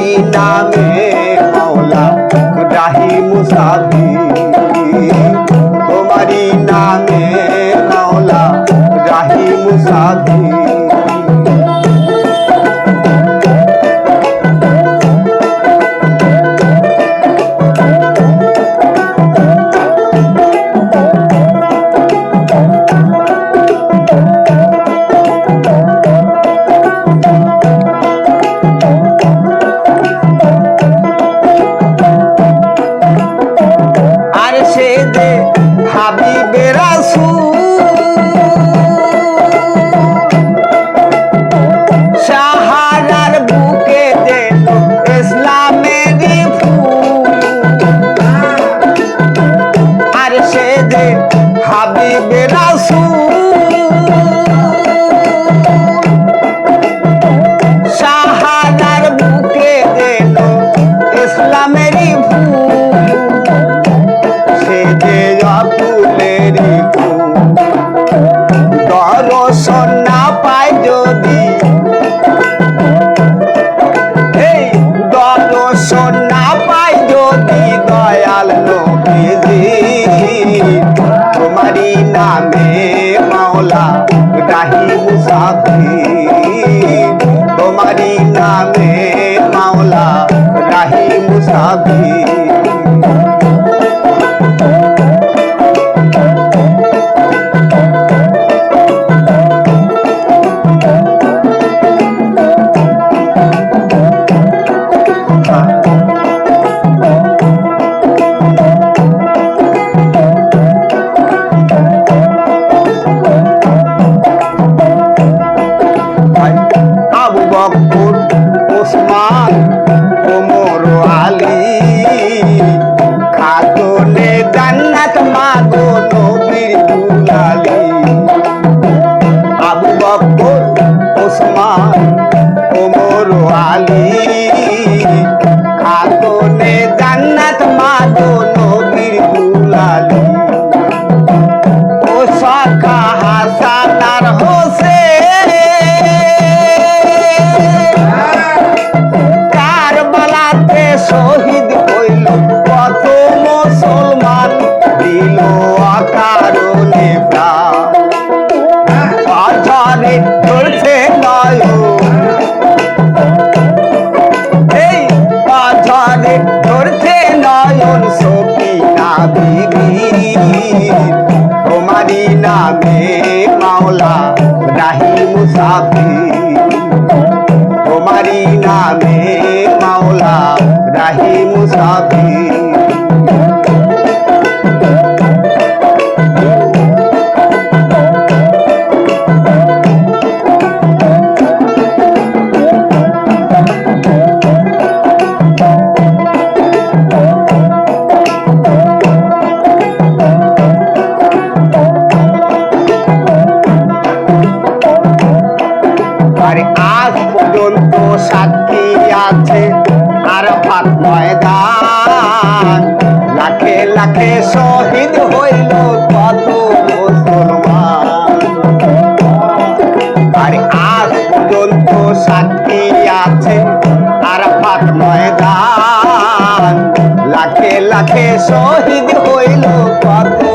মুসাফি নামে মাওলা খুদাহি মুসাফি তোমারি নামে মাওলা রাহি মুসাফি হাবিবে সাহাদার বুকে যেন ইসলামেরই তোমারই নামে মাওলা রাহি মুসাফির ওমর আলী। খাতুনে জান্নাত মাগো নবীর দুলালি। ও হাসানার হোসেন কারবালাতে শহীদ তোমারই নামে মাওলা রাহি মুসাফির তোমারই নামে মাওলা রাহি মুসাফির লাখে লাখে শহীদ হইল কত মুসলমান। আর আজ পর্যন্ত সাক্ষী আছে আর ভাত ময়দান। লাখে লাখে শহীদ হইল কত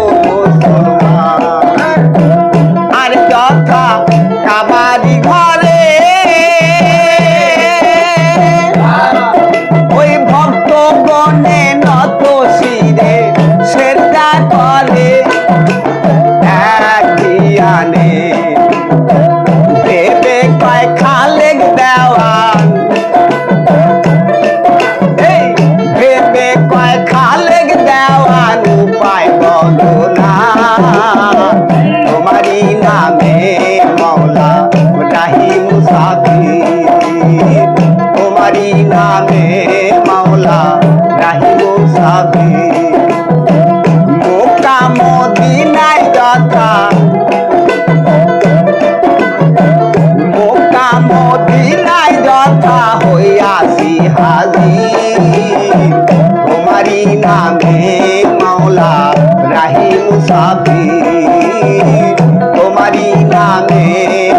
নামে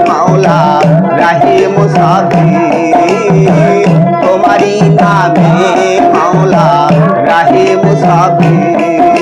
মাওলা রাহি মুসাফির তোমারই নামে মাওলা রাহি মুসাফির